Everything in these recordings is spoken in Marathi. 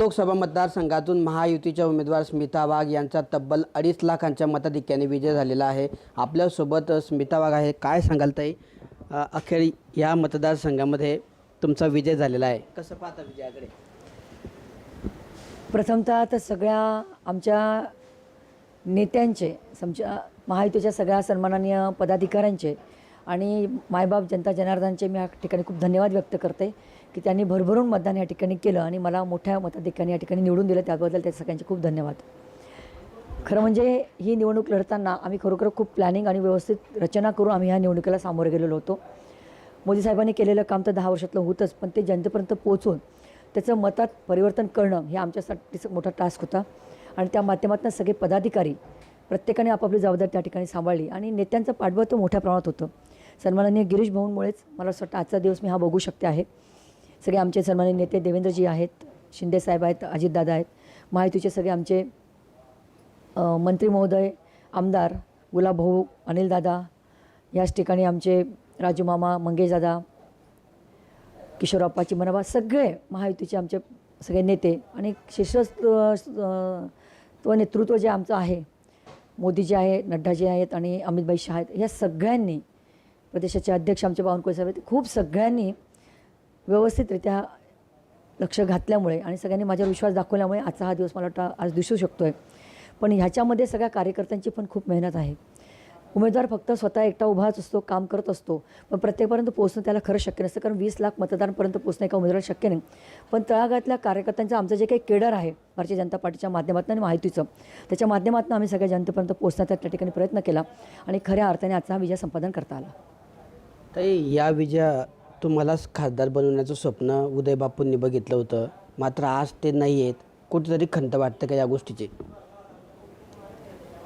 लोकसभा मतदारसंघातून महायुतीच्या उमेदवार स्मिता वाघ यांचा तब्बल अडीच लाखांच्या मताधिक्याने विजय झालेला आहे. आपल्यासोबत स्मिता वाघ आहे. काय सांगाल ताई? अखेर या मतदारसंघामध्ये तुमचा विजय झालेला आहे. कसं पाहता विजयाकडे? प्रथमतः तर सगळ्या आमच्या नेत्यांचे समजा महायुतीच्या सगळ्या सन्माननीय पदाधिकाऱ्यांचे आणि मायबाप जनता जनार्दनचे मी या ठिकाणी खूप धन्यवाद व्यक्त करते. की त्यांनी भरभरून मतदान या ठिकाणी केलं आणि मला मोठ्या मताधिकाने या ठिकाणी निवडून दिलं. त्याबद्दल त्या सगळ्यांचे खूप धन्यवाद. खरं म्हणजे ही निवडणूक लढताना आम्ही खरोखर खूप प्लॅनिंग आणि व्यवस्थित रचना करून आम्ही ह्या निवडणुकीला सामोरे गेलेलो होतो. मोदी साहेबांनी केलेलं काम तर दहा वर्षातलं होतंच पण ते जनतेपर्यंत पोहोचून त्याचं मतात परिवर्तन करणं हे आमच्यासाठी मोठा टास्क होता. आणि त्या माध्यमातून सगळे पदाधिकारी प्रत्येकाने आपापली जबाबदारी त्या ठिकाणी सांभाळली आणि नेत्यांचं पाठबळ तर मोठ्या प्रमाणात होतं. सन्माननीय गिरीश भाऊंमुळेच मला असं वाटतं आजचा दिवस मी हा बघू शकते आहे. सगळे आमचे सन्माननीय नेते देवेंद्रजी आहेत शिंदेसाहेब आहेत अजितदादा आहेत महायुतीचे सगळे आमचे मंत्री महोदय आमदार गुलाबभाऊ अनिलदादा याच ठिकाणी आमचे राजूमामा मंगेशदादा किशोरप्पा मनाबा सगळे महायुतीचे आमचे सगळे नेते आणि शिष्य नेतृत्व जे आमचं आहे मोदीजी आहे नड्डाजी आहेत आणि अमितभाई शहा आहेत ह्या सगळ्यांनी प्रदेशाचे अध्यक्ष आमचे बावनकुळे साहेब आहेत खूप सगळ्यांनी व्यवस्थितरित्या लक्ष घातल्यामुळे आणि सगळ्यांनी माझ्यावर विश्वास दाखवल्यामुळे आजचा हा दिवस मला वाटतं आज दिसू शकतो आहे पण ह्याच्यामध्ये सगळ्या कार्यकर्त्यांची पण खूप मेहनत आहे. उमेदवार फक्त स्वतः एकटा उभाच असतो काम करत असतो पण प्रत्येकपर्यंत पोहोचणं त्याला खरं शक्य नसतं. कारण वीस लाख मतदारांपर्यंत पोहोचणं एका उमेदवार शक्य नाही. पण तळागातल्या कार्यकर्त्यांचं आमचं जे काही केडर आहे भारतीय जनता पार्टीच्या माध्यमातून आणि माहितीचं त्याच्या माध्यमातून आम्ही सगळ्या जनतेपर्यंत पोहोचण्याचा त्या ठिकाणी प्रयत्न केला आणि खऱ्या अर्थाने आजचा हा विजय संपादन करता आला. तर या विजया तुम्हालाच खासदार बनवण्याचं स्वप्न उदय बापूंनी बघितलं होतं. मात्र आज ते नाही आहेत. कुठेतरी खंत वाटतं का या गोष्टीची?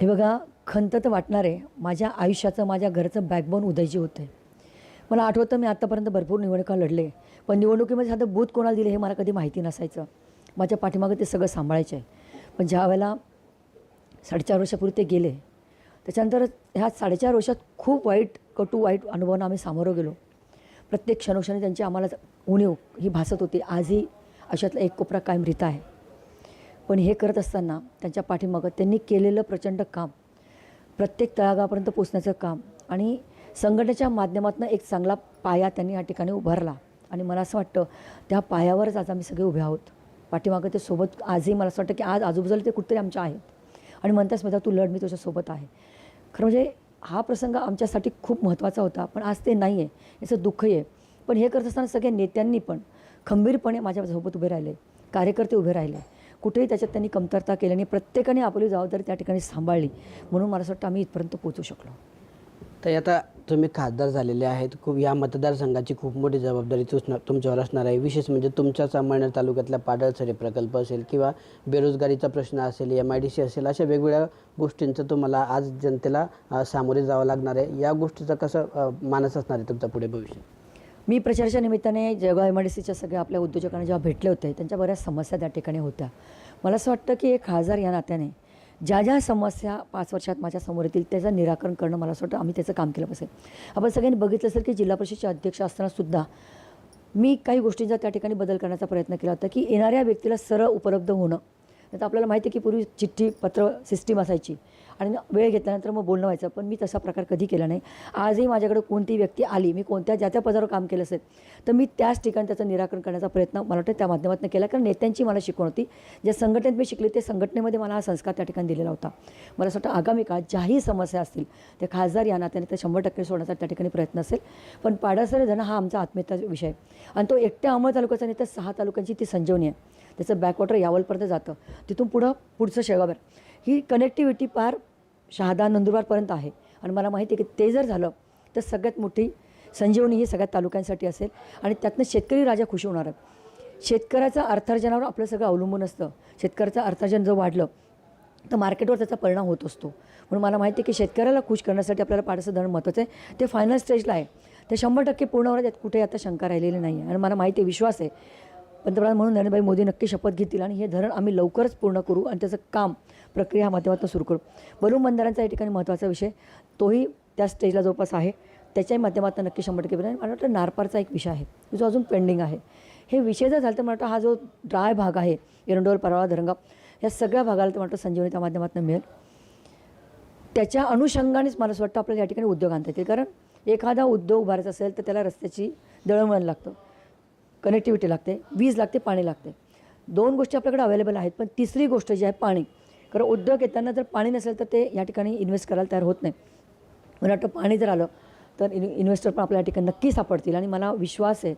हे बघा खंत तर वाटणार. आहे माझ्या आयुष्याचं माझ्या घरचं बॅकबोन उदयजी होते. मला आठवतं मी आत्तापर्यंत भरपूर निवडणुका लढले. पण निवडणुकीमध्ये साधं बूथ कोणाला दिले हे मला कधी माहिती नसायचं. माझ्या पाठीमागं ते सगळं सांभाळायचं. आहे पण ज्या वेळेला साडेचार वर्षापूर्वी ते गेले त्याच्यानंतर ह्या साडेचार वर्षात खूप वाईट कटू वाईट अनुभवांना आम्ही सामोरं गेलो. प्रत्येक क्षणोक्षणी त्यांची आम्हाला उणीव ही भासत होती. आजही अशातला एक कोपरा कायम रिता आहे. पण हे करत असताना त्यांच्या पाठीमागं त्यांनी केलेलं प्रचंड काम प्रत्येक तळागापर्यंत पोचण्याचं काम आणि संघटनेच्या माध्यमातून एक चांगला पाया त्यांनी या ठिकाणी उभारला. आणि मला असं वाटतं त्या पायावरच आज आम्ही सगळे उभे आहोत. पाठीमागं ते सोबत आजही मला असं वाटतं की आज आजूबाजूला ते कुठेतरी आमच्या आहेत. आणि म्हणताच म्हणता तू लढ मी तुझ्यासोबत आहे. खरं म्हणजे हा प्रसंग आमच्यासाठी खूप महत्त्वाचा होता पण आज ते नाही आहे याचं दुःखही आहे. पण हे करत असताना सगळ्या नेत्यांनी पण खंबीरपणे माझ्यासोबत उभे राहिले कार्यकर्ते उभे राहिले. कुठेही त्याच्यात त्यांनी कमतरता केली आणि प्रत्येकाने आपली जबाबदारी त्या ठिकाणी सांभाळली म्हणून मला असं वाटतं आम्ही इथपर्यंत पोहोचू शकलो. तर आता तुम्ही खासदार झालेले आहेत. खूप या मतदारसंघाची खूप मोठी जबाबदारी तुस- तुमच्यावर असणार आहे. विशेष म्हणजे तुमच्या सामान्य तालुक्यातल्या पाडळसरे प्रकल्प असेल किंवा बेरोजगारीचा प्रश्न असेल एम आय डी सी असेल अशा वेगवेगळ्या गोष्टींचं तुम्हाला आज जनतेला सामोरे जावं लागणार आहे. या गोष्टीचं कसं मानस असणार आहे तुमचं पुढे भविष्य? मी प्रचाराच्या निमित्ताने जळगाव एम आय डी सीच्या सगळ्या आपल्या उद्योजकांना जेव्हा भेटले होते त्यांच्या बऱ्याच समस्या त्या ठिकाणी होत्या. मला असं वाटतं की एक खासदार या नात्याने ज्या ज्या समस्या पाच वर्षात माझ्यासमोर येतील त्याचं निराकरण करणं मला असं वाटतं. आम्ही त्याचं काम केलं पाहिजे. आपण सगळ्यांनी बघितलं असेल की जिल्हा परिषदेचे अध्यक्ष असतानासुद्धा मी काही गोष्टींचा त्या ठिकाणी बदल करण्याचा प्रयत्न केला होता की येणाऱ्या व्यक्तीला सरळ उपलब्ध होणं. नाही तर आपल्याला माहिती आहे की पूर्वी चिठ्ठी पत्र सिस्टीम असायची. आणि वेळ घेतल्यानंतर मग बोलणं व्हायचं. पण मी तसा प्रकार कधी केला नाही. आजही माझ्याकडे कोणती व्यक्ती आली मी कोणत्या ज्या त्या पदावर काम केलं असेल तर मी त्याच ठिकाणी त्याचं निराकरण करण्याचा प्रयत्न मला वाटतं त्या माध्यमातून केला. कारण नेत्यांची मला शिकवण होती. ज्या संघटनेत मी शिकले ते संघटनेमध्ये मला हा संस्कार त्या ठिकाणी दिलेला होता. मला असं वाटतं आगामी काळात ज्याही समस्या असतील त्या खासदार या नात्याने ते शंभर टक्के सोडण्याचा त्या ठिकाणी प्रयत्न असेल. पण पाडासरे धन हा आमचा आत्मीयता विषय आहे. आणि तो एकट्या अंमळ तालुक्याचा नाही तर सहा तालुक्यांची ती संजीवनी आहे. त्याचं बॅकवॉटर यावलपर्यंत जातं. तिथून पुढं पुढचं शेगावर ही कनेक्टिव्हिटी पार शहादा नंदुरबारपर्यंत आहे. आणि मला माहिती आहे की ते जर झालं तर सगळ्यात मोठी संजीवनी ही सगळ्यात तालुक्यांसाठी असेल आणि त्यातनं शेतकरी राजा खुश होणार आहे शेतकऱ्याचं अर्थार्जनावर आपलं सगळं अवलंबून असतं. शेतकऱ्याचं अर्थार्जन जर वाढलं तर मार्केटवर त्याचा परिणाम होत असतो. म्हणून मला माहिती आहे की शेतकऱ्याला खुश करण्यासाठी आपल्याला पाडसं धरण महत्त्वाचं आहे. ते फायनल स्टेजला आहे. ते शंभर टक्के पूर्ण होणार त्यात कुठे आता शंका राहिलेली नाही आहे आणि मला माहिती आहे विश्वास आहे पंतप्रधान म्हणून नरेंद्रभाई मोदी नक्की शपथ घेतील आणि हे धरण आम्ही लवकरच पूर्ण करू आणि त्याचं काम प्रक्रिया ह्या माध्यमातून सुरू करू. बलून बंदरांचा या ठिकाणी महत्त्वाचा विषय तोही त्या स्टेजला जवळपास आहे. त्याच्याही माध्यमातून नक्की शंभर टक्के आणि मला वाटतं नारपारचा एक विषय आहे जो अजून पेंडिंग आहे. हे विषय जर झाला तर मला वाटतं हा जो ड्राय भाग आहे एरंडोल परवा धरणगाव या सगळ्या भागाला तर वाटतं संजीवनी त्या माध्यमातून मिळेल. त्याच्या अनुषंगानेच मला असं वाटतं आपल्याला या ठिकाणी उद्योग आणता येतील. कारण एखादा उद्योग उभारायचा असेल तर त्याला रस्त्याची दळणवळण लागतं. कनेक्टिव्हिटी लागते वीज लागते पाणी लागते. दोन गोष्टी आपल्याकडे अवेलेबल आहेत पण तिसरी गोष्ट जी आहे पाणी. कारण उद्योग येताना जर पाणी नसेल तर ते या ठिकाणी इन्व्हेस्ट करायला तयार होत नाही. मला वाटतं पाणी जर आलं तर इन इन्व्हेस्टर पण आपल्या या ठिकाणी नक्की सापडतील. आणि मला विश्वास आहे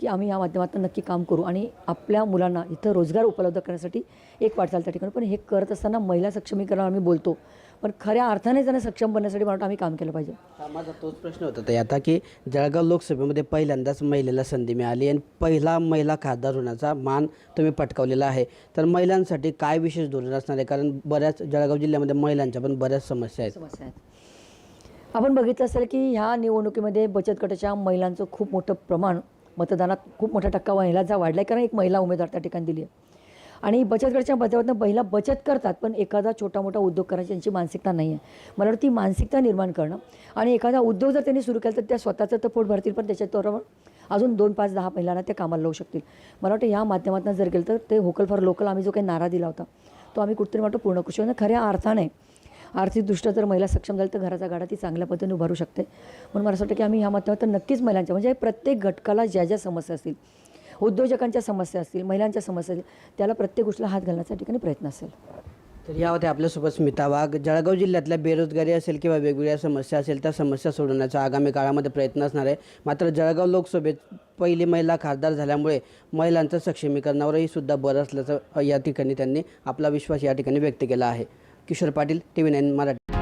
की आम्ही या माध्यमातून नक्की काम करू. आणि आपल्या मुलांना इथं रोजगार उपलब्ध करण्यासाठी एक वाटचाल त्या ठिकाणी. पण हे करत असताना महिला सक्षमीकरण आम्ही बोलतो. पण खऱ्या अर्थाने त्यांना सक्षम बनण्यासाठी वाटतं आम्ही काम केलं पाहिजे. माझा तोच प्रश्न होता. ते आता की जळगाव लोकसभेमध्ये पहिल्यांदाच महिलेला संधी मिळाली आणि पहिला महिला खासदार होण्याचा मान तुम्ही पटकावलेला आहे. तर महिलांसाठी काय विशेष धोरण असणार आहे? कारण बऱ्याच जळगाव जिल्ह्यामध्ये महिलांच्या पण बऱ्याच समस्या आहेत. समस्या आहेत. आपण बघितलं असेल की ह्या निवडणुकीमध्ये बचत गटाच्या महिलांचं खूप मोठं प्रमाण मतदानात खूप मोठा टक्का महिलांचा वाढला आहे कारण एक महिला उमेदवार त्या ठिकाणी दिली आहे. आणि बचत गटाच्या माध्यमातून महिला बचत करतात पण एखादा छोटा मोठा उद्योग करायची त्यांची मानसिकता नाही आहे मला वाटतं ती मानसिकता निर्माण करणं आणि एखादा उद्योग जर त्यांनी सुरू केला तर त्या स्वतःचं तर पोट भरतील पण त्याच्याबरोबर अजून दोन पाच दहा महिलांना ते कामाला लावू शकतील. मला वाटतं ह्या माध्यमातून जर गेलं तर ते होकल फॉर लोकल आम्ही जो काही नारा दिला होता तो आम्ही कुठेतरी वाटतो पूर्ण करू शकतो. खऱ्या अर्थाने आर्थिकदृष्ट्या जर महिला सक्षम झाली तर घराचा गाडा ती चांगल्या पद्धतीने उभारू शकते. म्हणून मला असं वाटतं की आम्ही ह्या माध्यमातून नक्कीच महिलांच्या म्हणजे प्रत्येक घटकाला ज्या ज्या समस्या असतील उद्योजकांच्या समस्या असतील महिलांच्या समस्या असतील त्याला प्रत्येक गोष्टीला हात घालण्याच्या ठिकाणी प्रयत्न असेल. तर या होत्या आपल्यासोबत स्मिता वाघ जळगाव जिल्ह्यातल्या बेरोजगारी असेल किंवा वेगवेगळ्या समस्या असेल त्या समस्या सोडवण्याचा आगामी काळामध्ये प्रयत्न असणार आहे. मात्र जळगाव लोकसभेत पहिली महिला खासदार झाल्यामुळे महिलांचं सक्षमीकरणावरही सुद्धा बरं असल्याचं या ठिकाणी त्यांनी आपला विश्वास या ठिकाणी व्यक्त केला आहे. Kishor Patil T V nine Marathi.